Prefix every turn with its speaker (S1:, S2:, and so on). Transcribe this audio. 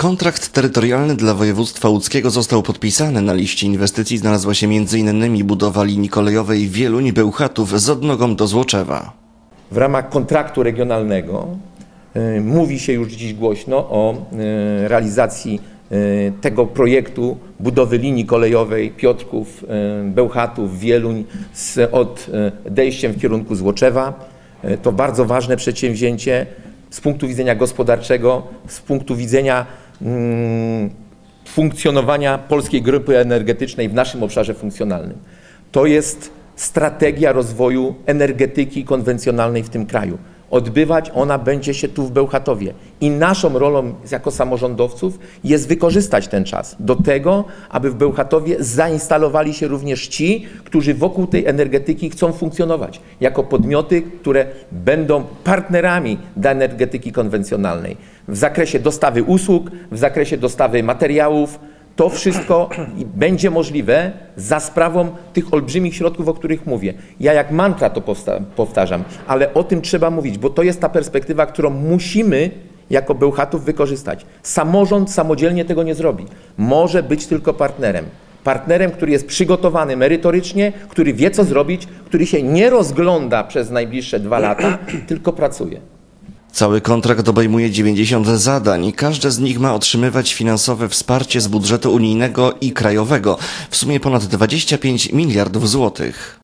S1: Kontrakt terytorialny dla województwa łódzkiego został podpisany. Na liście inwestycji znalazła się m.in. budowa linii kolejowej Wieluń-Bełchatów z odnogą do Złoczewa.
S2: W ramach kontraktu regionalnego y, mówi się już dziś głośno o y, realizacji y, tego projektu budowy linii kolejowej Piotrków, Bełchatów, Wieluń z odejściem w kierunku Złoczewa. To bardzo ważne przedsięwzięcie z punktu widzenia gospodarczego, z punktu widzenia funkcjonowania polskiej grupy energetycznej w naszym obszarze funkcjonalnym. To jest strategia rozwoju energetyki konwencjonalnej w tym kraju. Odbywać ona będzie się tu w Bełchatowie. I naszą rolą jako samorządowców jest wykorzystać ten czas do tego, aby w Bełchatowie zainstalowali się również ci, którzy wokół tej energetyki chcą funkcjonować, jako podmioty, które będą partnerami dla energetyki konwencjonalnej w zakresie dostawy usług, w zakresie dostawy materiałów, to wszystko będzie możliwe za sprawą tych olbrzymich środków, o których mówię. Ja jak mantra to powtarzam, ale o tym trzeba mówić, bo to jest ta perspektywa, którą musimy jako Bełchatów wykorzystać. Samorząd samodzielnie tego nie zrobi. Może być tylko partnerem. Partnerem, który jest przygotowany merytorycznie, który wie co zrobić, który się nie rozgląda przez najbliższe dwa lata, tylko pracuje.
S1: Cały kontrakt obejmuje 90 zadań. Każde z nich ma otrzymywać finansowe wsparcie z budżetu unijnego i krajowego w sumie ponad 25 miliardów złotych.